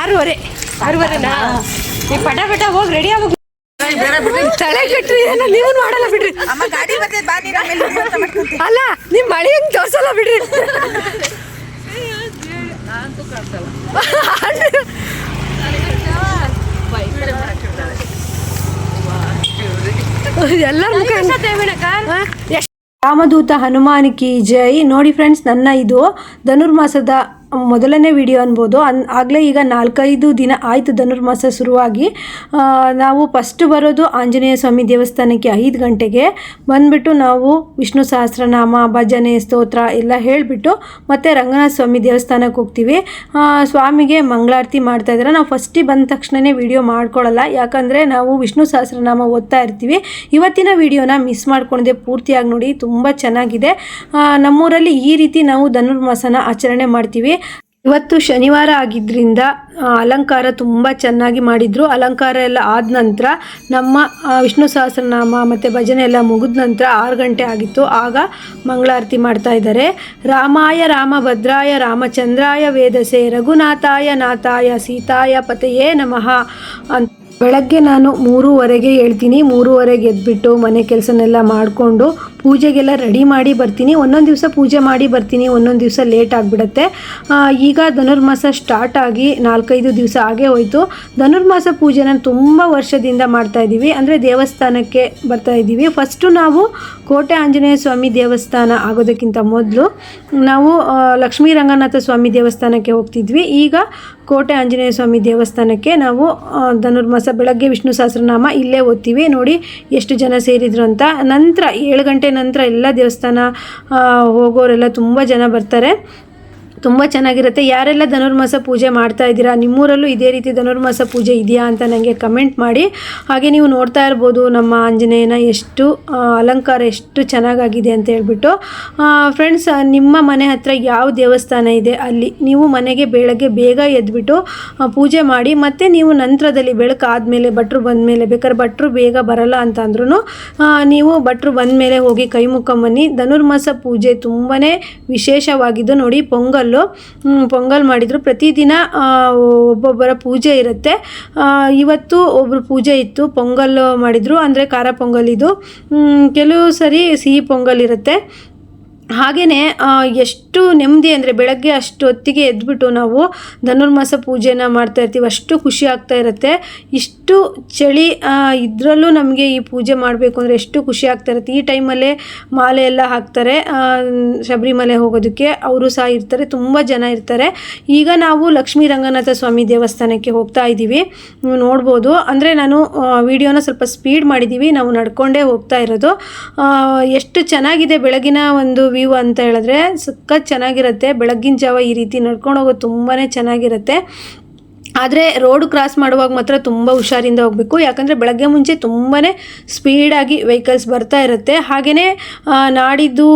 ಆರೂವರೆ. ಆರೂವರೆನಾ? ನೀವು ಪಟ ಪಟ ಹೋಗಿ ರೆಡಿ ಆಗ. ತಲೆ ಕಟ್ಟ್ರಿ ಏನೋ ನೀವು ಮಾಡಲ್ಲ ಬಿಡ್ರಿ. ಅಲ್ಲ ನಿಮ್ ಮಳಿ ಹೆಂಗ್ ತೋರ್ಸಲ್ಲ ಬಿಡ್ರಿ. ಎಲ್ಲರ ಮುಖ ರಾಮದೂತ ಹನುಮಾನ್ ಕಿ ಜೈ. ನೋಡಿ ಫ್ರೆಂಡ್ಸ್ ನನ್ನ ಇದು ಧನುರ್ಮಾಸದ ಮೊದಲನೇ ವಿಡಿಯೋ ಅನ್ಬೋದು. ಅನ್ ಆಗಲೇ ಈಗ ನಾಲ್ಕೈದು ದಿನ ಆಯಿತು ಧನುರ್ಮಾಸ ಶುರುವಾಗಿ. ನಾವು ಫಸ್ಟ್ ಬರೋದು ಆಂಜನೇಯ ಸ್ವಾಮಿ ದೇವಸ್ಥಾನಕ್ಕೆ ಐದು ಗಂಟೆಗೆ. ಬಂದುಬಿಟ್ಟು ನಾವು ವಿಷ್ಣು ಸಹಸ್ರನಾಮ, ಭಜನೆ, ಸ್ತೋತ್ರ ಎಲ್ಲ ಹೇಳಿಬಿಟ್ಟು ಮತ್ತೆ ರಂಗನಾಥ ಸ್ವಾಮಿ ದೇವಸ್ಥಾನಕ್ಕೆ ಹೋಗ್ತೀವಿ. ಸ್ವಾಮಿಗೆ ಮಂಗಳಾರತಿ ಮಾಡ್ತಾ ಇದ್ದಾರೆ. ನಾವು ಫಸ್ಟಿಗೆ ಬಂದ ತಕ್ಷಣವೇ ವಿಡಿಯೋ ಮಾಡ್ಕೊಳ್ಳಲ್ಲ. ಯಾಕಂದರೆ ನಾವು ವಿಷ್ಣು ಸಹಸ್ರನಾಮ ಓದ್ತಾ ಇರ್ತೀವಿ. ಇವತ್ತಿನ ವಿಡಿಯೋನ ಮಿಸ್ ಮಾಡ್ಕೊಂಡಿದೆ ಪೂರ್ತಿಯಾಗಿ ನೋಡಿ, ತುಂಬ ಚೆನ್ನಾಗಿದೆ. ನಮ್ಮೂರಲ್ಲಿ ಈ ರೀತಿ ನಾವು ಧನುರ್ಮಾಸನ ಆಚರಣೆ ಮಾಡ್ತೀವಿ. ಇವತ್ತು ಶನಿವಾರ ಆಗಿದ್ದರಿಂದ ಅಲಂಕಾರ ತುಂಬ ಚೆನ್ನಾಗಿ ಮಾಡಿದ್ರು. ಅಲಂಕಾರ ಎಲ್ಲ ಆದ ನಂತರ ನಮ್ಮ ವಿಷ್ಣು ಸಹಸ್ರನಾಮ ಮತ್ತು ಭಜನೆ ಎಲ್ಲ ಮುಗಿದ ನಂತರ ಆರು ಗಂಟೆ ಆಗಿತ್ತು. ಆಗ ಮಂಗಳಾರತಿ ಮಾಡ್ತಾ ಇದ್ದಾರೆ ರಾಮಾಯ ರಾಮ ಭದ್ರಾಯ ರಾಮಚಂದ್ರಾಯ ವೇದಸೆ ರಘುನಾಥಾಯ ನಾಥಾಯ ಸೀತಾಯ ಪತೆಯೇ ನಮಃ ಅಂತ ಬೆಳಗ್ಗೆ ನಾನು ಮೂರುವರೆಗೆ ಹೇಳ್ತೀನಿ. ಮೂರುವರೆಗೆ ಎದ್ಬಿಟ್ಟು ಮನೆ ಕೆಲಸನೆಲ್ಲ ಮಾಡಿಕೊಂಡು ಪೂಜೆಗೆಲ್ಲ ರೆಡಿ ಮಾಡಿ ಬರ್ತೀನಿ. ಒಂದೊಂದು ದಿವಸ ಪೂಜೆ ಮಾಡಿ ಬರ್ತೀನಿ. ಒಂದೊಂದು ದಿವಸ ಲೇಟ್ ಆಗಿಬಿಡುತ್ತೆ. ಈಗ ಧನುರ್ಮಾಸ ಸ್ಟಾರ್ಟ್ ಆಗಿ ನಾಲ್ಕೈದು ದಿವಸ ಆಗೇ ಹೋಯಿತು. ಧನುರ್ಮಾಸ ಪೂಜೆನ ತುಂಬ ವರ್ಷದಿಂದ ಮಾಡ್ತಾ ಇದ್ದೀವಿ ಅಂದರೆ ದೇವಸ್ಥಾನಕ್ಕೆ ಬರ್ತಾ ಇದ್ದೀವಿ ಫಸ್ಟು ನಾವು ಕೋಟೆ ಆಂಜನೇಯ ಸ್ವಾಮಿ ದೇವಸ್ಥಾನ ಆಗೋದಕ್ಕಿಂತ ಮೊದಲು ನಾವು ಲಕ್ಷ್ಮೀ ರಂಗನಾಥ ಸ್ವಾಮಿ ದೇವಸ್ಥಾನಕ್ಕೆ ಹೋಗ್ತಿದ್ವಿ. ಈಗ ಕೋಟೆ ಆಂಜನೇಯ ಸ್ವಾಮಿ ದೇವಸ್ಥಾನಕ್ಕೆ ನಾವು ಧನುರ್ಮಾಸ ಬೆಳಗ್ಗೆ ವಿಷ್ಣು ಸಹಸ್ರನಾಮ ಇಲ್ಲೇ ಓದ್ತೀವಿ. ನೋಡಿ ಎಷ್ಟು ಜನ ಸೇರಿದ್ರು ಅಂತ. ನಂತರ ಏಳು ಗಂಟೆ ನಂತರ ಎಲ್ಲ ದೇವಸ್ಥಾನ ಹೋಗೋರೆಲ್ಲ ತುಂಬ ಜನ ಬರ್ತಾರೆ. ತುಂಬ ಚೆನ್ನಾಗಿರುತ್ತೆ. ಯಾರೆಲ್ಲ ಧನುರ್ಮಾಸ ಪೂಜೆ ಮಾಡ್ತಾ ಇದ್ದೀರಾ, ನಿಮ್ಮೂರಲ್ಲೂ ಇದೇ ರೀತಿ ಧನುರ್ಮಾಸ ಪೂಜೆ ಇದೆಯಾ ಅಂತ ನನಗೆ ಕಮೆಂಟ್ ಮಾಡಿ. ಹಾಗೆ ನೀವು ನೋಡ್ತಾ ಇರ್ಬೋದು ನಮ್ಮ ಆಂಜನೇಯನ ಎಷ್ಟು ಅಲಂಕಾರ ಎಷ್ಟು ಚೆನ್ನಾಗಾಗಿದೆ ಅಂತ ಹೇಳ್ಬಿಟ್ಟು. ಫ್ರೆಂಡ್ಸ್ ನಿಮ್ಮ ಮನೆ ಹತ್ರ ಯಾವ ದೇವಸ್ಥಾನ ಇದೆ? ಅಲ್ಲಿ ನೀವು ಮನೆಗೆ ಬೆಳಗ್ಗೆ ಬೇಗ ಎದ್ಬಿಟ್ಟು ಪೂಜೆ ಮಾಡಿ, ಮತ್ತು ನೀವು ನಂತರದಲ್ಲಿ ಬೆಳಕಾದ್ಮೇಲೆ ಭಟ್ರು ಬಂದಮೇಲೆ ಬೇಕಾದ್ರೆ ಭಟ್ರು ಬೇಗ ಬರಲ್ಲ ಅಂತ ಅಂದ್ರೂ ನೀವು ಭಟ್ರು ಬಂದಮೇಲೆ ಹೋಗಿ ಕೈ ಬನ್ನಿ ಧನುರ್ಮಾಸ ಪೂಜೆ ತುಂಬಾ ವಿಶೇಷವಾಗಿದ್ದು ನೋಡಿ ಪೊಂಗಲ್ಲು ಪೊಂಗಲ್ ಮಾಡಿದರು. ಪ್ರತಿದಿನ ಒಬ್ಬೊಬ್ಬರ ಪೂಜೆ ಇರುತ್ತೆ. ಇವತ್ತು ಒಬ್ಬರು ಪೂಜೆ ಇತ್ತು, ಪೊಂಗಲ್ ಮಾಡಿದರು. ಅಂದರೆ ಖಾರ ಪೊಂಗಲ್ ಇದು. ಕೆಲವು ಸರಿ ಸಿಹಿ ಪೊಂಗಲ್ ಇರುತ್ತೆ. ಹಾಗೆಯೇ ಎಷ್ಟು ನೆಮ್ಮದಿ ಅಂದರೆ ಬೆಳಗ್ಗೆ ಅಷ್ಟು ಹೊತ್ತಿಗೆ ಎದ್ಬಿಟ್ಟು ನಾವು ಧನುರ್ಮಾಸ ಪೂಜೆನ ಮಾಡ್ತಾ ಇರ್ತೀವಿ, ಅಷ್ಟು ಖುಷಿ ಆಗ್ತಾ ಇರುತ್ತೆ. ಇಷ್ಟು ಚಳಿ ಇದರಲ್ಲೂ ನಮಗೆ ಈ ಪೂಜೆ ಮಾಡಬೇಕು ಅಂದರೆ ಎಷ್ಟು ಖುಷಿ ಆಗ್ತಾ ಇರುತ್ತೆ. ಈ ಟೈಮಲ್ಲೇ ಮಾಲೆ ಎಲ್ಲ ಹಾಕ್ತಾರೆ ಶಬರಿಮಲೆ ಹೋಗೋದಕ್ಕೆ. ಅವರು ಸಹ ಇರ್ತಾರೆ, ತುಂಬ ಜನ ಇರ್ತಾರೆ. ಈಗ ನಾವು ಲಕ್ಷ್ಮೀ ರಂಗನಾಥ ಸ್ವಾಮಿ ದೇವಸ್ಥಾನಕ್ಕೆ ಹೋಗ್ತಾ ಇದ್ದೀವಿ. ನೀವು ನೋಡ್ಬೋದು. ಅಂದರೆ ನಾನು ವಿಡಿಯೋನ ಸ್ವಲ್ಪ ಸ್ಪೀಡ್ ಮಾಡಿದ್ದೀವಿ. ನಾವು ನಡ್ಕೊಂಡೇ ಹೋಗ್ತಾ ಇರೋದು. ಎಷ್ಟು ಚೆನ್ನಾಗಿದೆ ಬೆಳಗಿನ ಒಂದು ವ್ಯೂ ಅಂತ ಹೇಳಿದ್ರೆ ಸಖತ್ ಚೆನ್ನಾಗಿರುತ್ತೆ. ಬೆಳಗ್ಗಿನ ಜಾವ ಈ ರೀತಿ ನಡ್ಕೊಂಡು ಹೋಗೋದು ತುಂಬಾ ಚೆನ್ನಾಗಿರುತ್ತೆ. ಆದರೆ ರೋಡ್ ಕ್ರಾಸ್ ಮಾಡುವಾಗ ಮಾತ್ರ ತುಂಬ ಹುಷಾರಿಂದ ಹೋಗಬೇಕು. ಯಾಕಂದರೆ ಬೆಳಗ್ಗೆ ಮುಂಚೆ ತುಂಬಾ ಸ್ಪೀಡಾಗಿ ವೆಹಿಕಲ್ಸ್ ಬರ್ತಾ ಇರುತ್ತೆ. ಹಾಗೆಯೇ ನಾಡಿದ್ದು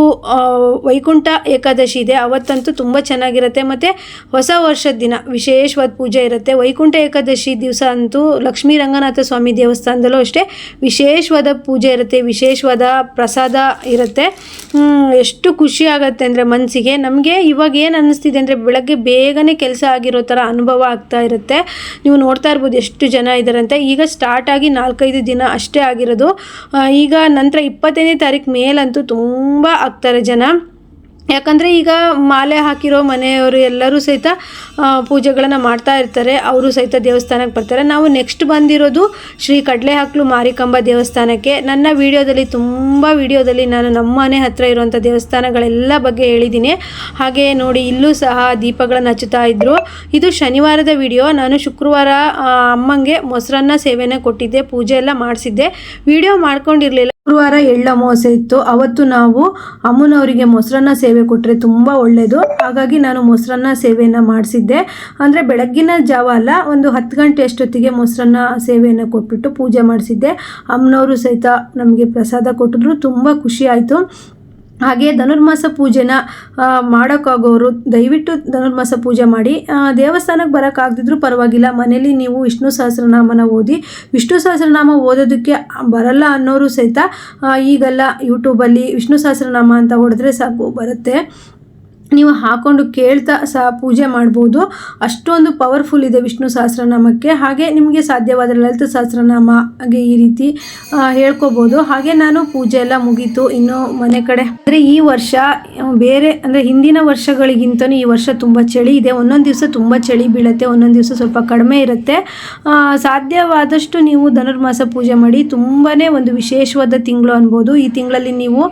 ವೈಕುಂಠ ಏಕಾದಶಿ ಇದೆ. ಅವತ್ತಂತೂ ತುಂಬ ಚೆನ್ನಾಗಿರುತ್ತೆ. ಮತ್ತು ಹೊಸ ವರ್ಷದ ದಿನ, ವಿಶೇಷವಾದ ಪೂಜೆ ಇರುತ್ತೆ. ವೈಕುಂಠ ಏಕಾದಶಿ ದಿವಸ ಅಂತೂ ಲಕ್ಷ್ಮೀ ರಂಗನಾಥ ಸ್ವಾಮಿ ದೇವಸ್ಥಾನದಲ್ಲೂ ಅಷ್ಟೇ ವಿಶೇಷವಾದ ಪೂಜೆ ಇರುತ್ತೆ, ವಿಶೇಷವಾದ ಪ್ರಸಾದ ಇರುತ್ತೆ. ಎಷ್ಟು ಖುಷಿ ಆಗುತ್ತೆ ಅಂದರೆ ಮನಸ್ಸಿಗೆ ನಮಗೆ ಇವಾಗ ಏನು ಅನ್ನಿಸ್ತಿದೆ ಅಂದರೆ ಬೆಳಗ್ಗೆ ಬೇಗನೆ ಕೆಲಸ ಆಗಿರೋ ಥರ ಅನುಭವ ಆಗ್ತಾ ಇರುತ್ತೆ. ನೀವು ನೋಡ್ತಾ ಇರ್ಬೋದು ಎಷ್ಟು ಜನ ಇದ್ದಾರಂತೆ. ಈಗ ಸ್ಟಾರ್ಟ್ ಆಗಿ ನಾಲ್ಕೈದು ದಿನ ಅಷ್ಟೇ ಆಗಿರೋದು. ಈಗ ನಂತರ ಇಪ್ಪತ್ತೈದನೇ ತಾರೀಕು ಮೇಲಂತೂ ತುಂಬ ಆಗ್ತಾರೆ ಜನ. ಯಾಕಂದರೆ ಈಗ ಮಾಲೆ ಹಾಕಿರೋ ಮನೆಯವರು ಎಲ್ಲರೂ ಸಹಿತ ಪೂಜೆಗಳನ್ನು ಮಾಡ್ತಾ ಇರ್ತಾರೆ. ಅವರು ಸಹಿತ ದೇವಸ್ಥಾನಕ್ಕೆ ಬರ್ತಾರೆ. ನಾವು ನೆಕ್ಸ್ಟ್ ಬಂದಿರೋದು ಶ್ರೀ ಕಡಲೆ ಹಾಕ್ಲು ಮಾರಿಕಂಬ ದೇವಸ್ಥಾನಕ್ಕೆ. ನನ್ನ ವಿಡಿಯೋದಲ್ಲಿ, ತುಂಬ ವಿಡಿಯೋದಲ್ಲಿ ನಾನು ನಮ್ಮ ಮನೆ ಹತ್ತಿರ ಇರುವಂಥ ದೇವಸ್ಥಾನಗಳೆಲ್ಲ ಬಗ್ಗೆ ಹೇಳಿದ್ದೀನಿ. ಹಾಗೆ ನೋಡಿ, ಇಲ್ಲೂ ಸಹ ದೀಪಗಳನ್ನು ಹಚ್ಚುತ್ತಾ ಇದ್ದರು ಇದು ಶನಿವಾರದ ವಿಡಿಯೋ. ನಾನು ಶುಕ್ರವಾರ ಅಮ್ಮಂಗೆ ಮೊಸರನ್ನ ಸೇವೆನ ಕೊಟ್ಟಿದ್ದೆ, ಪೂಜೆ ಎಲ್ಲ ಮಾಡಿಸಿದ್ದೆ. ವಿಡಿಯೋ ಮಾಡ್ಕೊಂಡಿರಲಿಲ್ಲ. ಶುಕ್ರವಾರ ಎಳ್ಳ ಅಮಾವಾಸ್ಯೆ ಇತ್ತು. ಅವತ್ತು ನಾವು ಅಮ್ಮನವರಿಗೆ ಮೊಸರನ್ನ ಸೇವೆ ಕೊಟ್ಟರೆ ತುಂಬ ಒಳ್ಳೆಯದು ಹಾಗಾಗಿ ನಾನು ಮೊಸರನ್ನ ಸೇವೆಯನ್ನು ಮಾಡಿಸಿದ್ದೆ. ಅಂದರೆ ಬೆಳಗ್ಗಿನ ಜಾವ ಅಲ್ಲ, ಒಂದು ಹತ್ತು ಗಂಟೆ ಅಷ್ಟೊತ್ತಿಗೆ ಮೊಸರನ್ನ ಸೇವೆಯನ್ನು ಕೊಟ್ಬಿಟ್ಟು ಪೂಜೆ ಮಾಡಿಸಿದ್ದೆ. ಅಮ್ಮನವರು ಸಹಿತ ನಮಗೆ ಪ್ರಸಾದ ಕೊಟ್ಟಿದ್ರು. ತುಂಬ ಖುಷಿ ಆಯಿತು. ಹಾಗೆ ಧನುರ್ಮಾಸ ಪೂಜೆನ ಮಾಡೋಕ್ಕಾಗೋರು, ದಯವಿಟ್ಟು ಧನುರ್ಮಾಸ ಪೂಜೆ ಮಾಡಿ. ದೇವಸ್ಥಾನಕ್ಕೆ ಬರೋಕ್ಕಾಗದಿದ್ರು ಪರವಾಗಿಲ್ಲ. ಮನೇಲಿ ನೀವು ವಿಷ್ಣು ಸಹಸ್ರನಾಮನ ಓದಿ, ವಿಷ್ಣು ಸಹಸ್ರನಾಮ ಓದೋದಕ್ಕೆ ಬರಲ್ಲ ಅನ್ನೋರು ಸಹಿತ ಈಗೆಲ್ಲ ಯೂಟ್ಯೂಬಲ್ಲಿ ವಿಷ್ಣು ಸಹಸ್ರನಾಮ ಅಂತ ಹೊಡೆದ್ರೆ ಸಾಕು, ಬರುತ್ತೆ. ನೀವು ಹಾಕೊಂಡು ಕೇಳ್ತಾ ಸಹ ಪೂಜೆ ಮಾಡ್ಬೋದು. ಅಷ್ಟೊಂದು ಪವರ್ಫುಲ್ ಇದೆ ವಿಷ್ಣು ಸಹಸ್ರನಾಮಕ್ಕೆ. ಹಾಗೆ ನಿಮಗೆ ಸಾಧ್ಯವಾದರೆ ಲಲಿತ ಸಹಸ್ರನಾಮ ಈ ರೀತಿ ಹೇಳ್ಕೋಬೋದು. ಹಾಗೆ ನಾನು ಪೂಜೆ ಎಲ್ಲ ಮುಗೀತು ಇನ್ನು ಮನೆ ಕಡೆ. ಅಂದರೆ ಈ ವರ್ಷ ಬೇರೆ, ಅಂದರೆ ಹಿಂದಿನ ವರ್ಷಗಳಿಗಿಂತನೂ ಈ ವರ್ಷ ತುಂಬ ಚಳಿ ಇದೆ. ಒಂದೊಂದು ದಿವಸ ತುಂಬ ಚಳಿ ಬೀಳುತ್ತೆ, ಒಂದೊಂದು ದಿವಸ ಸ್ವಲ್ಪ ಕಡಿಮೆ ಇರುತ್ತೆ. ಸಾಧ್ಯವಾದಷ್ಟು ನೀವು ಧನುರ್ಮಾಸ ಪೂಜೆ ಮಾಡಿ. ತುಂಬಾ ಒಂದು ವಿಶೇಷವಾದ ತಿಂಗಳು ಅನ್ಬೋದು. ಈ ತಿಂಗಳಲ್ಲಿ ನೀವು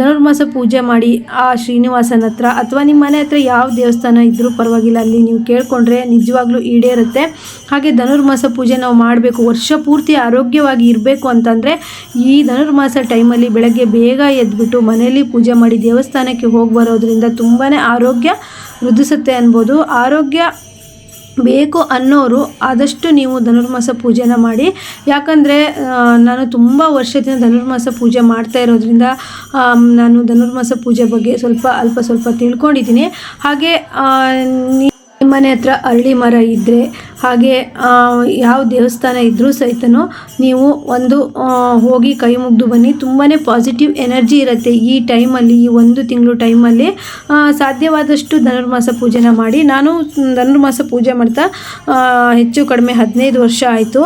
ಧನುರ್ಮಾಸ ಪೂಜೆ ಮಾಡಿ ಆ ಶ್ರೀನಿವಾಸನ ಹತ್ರ ಅಥವಾ ನಿಮ್ಮ ಮನೆ ಹತ್ರ ಯಾವ ದೇವಸ್ಥಾನ ಇದ್ದರೂ ಪರವಾಗಿಲ್ಲ, ಅಲ್ಲಿ ನೀವು ಕೇಳ್ಕೊಂಡ್ರೆ ನಿಜವಾಗ್ಲೂ ಈಡೇರುತ್ತೆ. ಹಾಗೆ ಧನುರ್ಮಾಸ ಪೂಜೆ ನಾವು ಮಾಡಬೇಕು, ವರ್ಷ ಪೂರ್ತಿ ಆರೋಗ್ಯವಾಗಿ ಇರಬೇಕು ಅಂತಂದರೆ ಈ ಧನುರ್ಮಾಸ ಟೈಮಲ್ಲಿ ಬೆಳಗ್ಗೆ ಬೇಗ ಎದ್ಬಿಟ್ಟು ಮನೆಯಲ್ಲಿ ಪೂಜೆ ಮಾಡಿ ದೇವಸ್ಥಾನಕ್ಕೆ ಹೋಗಿ ಬರೋದ್ರಿಂದ ತುಂಬಾ ಆರೋಗ್ಯ ವೃದ್ಧಿಸುತ್ತೆ ಅನ್ಬೋದು. ಆರೋಗ್ಯ ಬೇಕು ಅನ್ನೋರು ಆದಷ್ಟು ನೀವು ಧನುರ್ಮಾಸ ಪೂಜೆನ ಮಾಡಿ. ಯಾಕಂದರೆ ನಾನು ತುಂಬ ವರ್ಷದಿಂದ ಧನುರ್ಮಾಸ ಪೂಜೆ ಮಾಡ್ತಾ ಇರೋದ್ರಿಂದ ನಾನು ಧನುರ್ಮಾಸ ಪೂಜೆ ಬಗ್ಗೆ ಸ್ವಲ್ಪ, ಅಲ್ಪ ಸ್ವಲ್ಪ ತಿಳ್ಕೊಂಡಿದ್ದೀನಿ. ಹಾಗೆ ನಿಮ್ಮ ಮನೆ ಹತ್ರ ಅರಳಿ ಮರ ಇದ್ದರೆ ಹಾಗೆ ಯಾವ ದೇವಸ್ಥಾನ ಇದ್ದರೂ ಸಹಿತನೂ ನೀವು ಒಂದು ಹೋಗಿ ಕೈ ಮುಗಿದು ಬನ್ನಿ. ತುಂಬಾ ಪಾಸಿಟಿವ್ ಎನರ್ಜಿ ಇರುತ್ತೆ ಈ ಟೈಮಲ್ಲಿ ಈ ಒಂದು ತಿಂಗಳು ಟೈಮಲ್ಲಿ ಸಾಧ್ಯವಾದಷ್ಟು ಧನುರ್ಮಾಸ ಪೂಜೆನ ಮಾಡಿ. ನಾನು ಧನುರ್ಮಾಸ ಪೂಜೆ ಮಾಡ್ತಾ ಹೆಚ್ಚು ಕಡಿಮೆ ಹದಿನೈದು ವರ್ಷ ಆಯಿತು.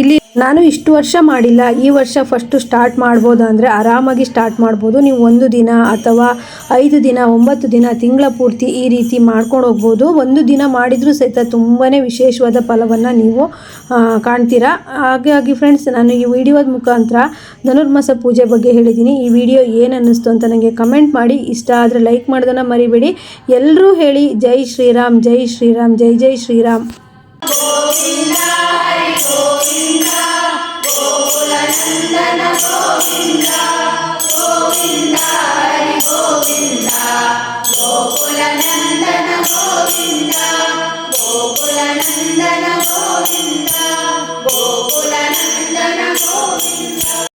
ಇಲ್ಲಿ ನಾನು ಇಷ್ಟು ವರ್ಷ ಮಾಡಿಲ್ಲ, ಈ ವರ್ಷ ಫಸ್ಟು ಸ್ಟಾರ್ಟ್ ಮಾಡ್ಬೋದು ಅಂದರೆ ಆರಾಮಾಗಿ ಸ್ಟಾರ್ಟ್ ಮಾಡ್ಬೋದು. ನೀವು ಒಂದು ದಿನ ಅಥವಾ ಐದು ದಿನ, ಒಂಬತ್ತು ದಿನ, ತಿಂಗಳ ಪೂರ್ತಿ ಈ ರೀತಿ ಮಾಡ್ಕೊಂಡು ಹೋಗ್ಬೋದು. ಒಂದು ದಿನ ಮಾಡಿದರೂ ಸಹಿತ ತುಂಬಾ ವಿಶೇಷವಾದ ಫಲವನ್ನು ನೀವು ಕಾಣ್ತೀರಾ. ಹಾಗಾಗಿ ಫ್ರೆಂಡ್ಸ್ ನಾನು ಈ ವಿಡಿಯೋದ ಮುಖಾಂತರ ಧನುರ್ಮಾಸ ಪೂಜೆ ಬಗ್ಗೆ ಹೇಳಿದ್ದೀನಿ ಈ ವಿಡಿಯೋ ಏನು ಅನ್ನಿಸ್ತು ಅಂತ ನನಗೆ ಕಮೆಂಟ್ ಮಾಡಿ. ಇಷ್ಟ ಆದರೆ ಲೈಕ್ ಮಾಡೋದನ್ನು ಮರಿಬೇಡಿ. ಎಲ್ಲರೂ ಹೇಳಿ ಜೈ ಶ್ರೀರಾಮ್ ಜೈ ಶ್ರೀರಾಮ್, ಜೈ ಜೈ ಶ್ರೀರಾಮ್. ಗೋಕುಲನಂದನ ಗೋವಿಂದ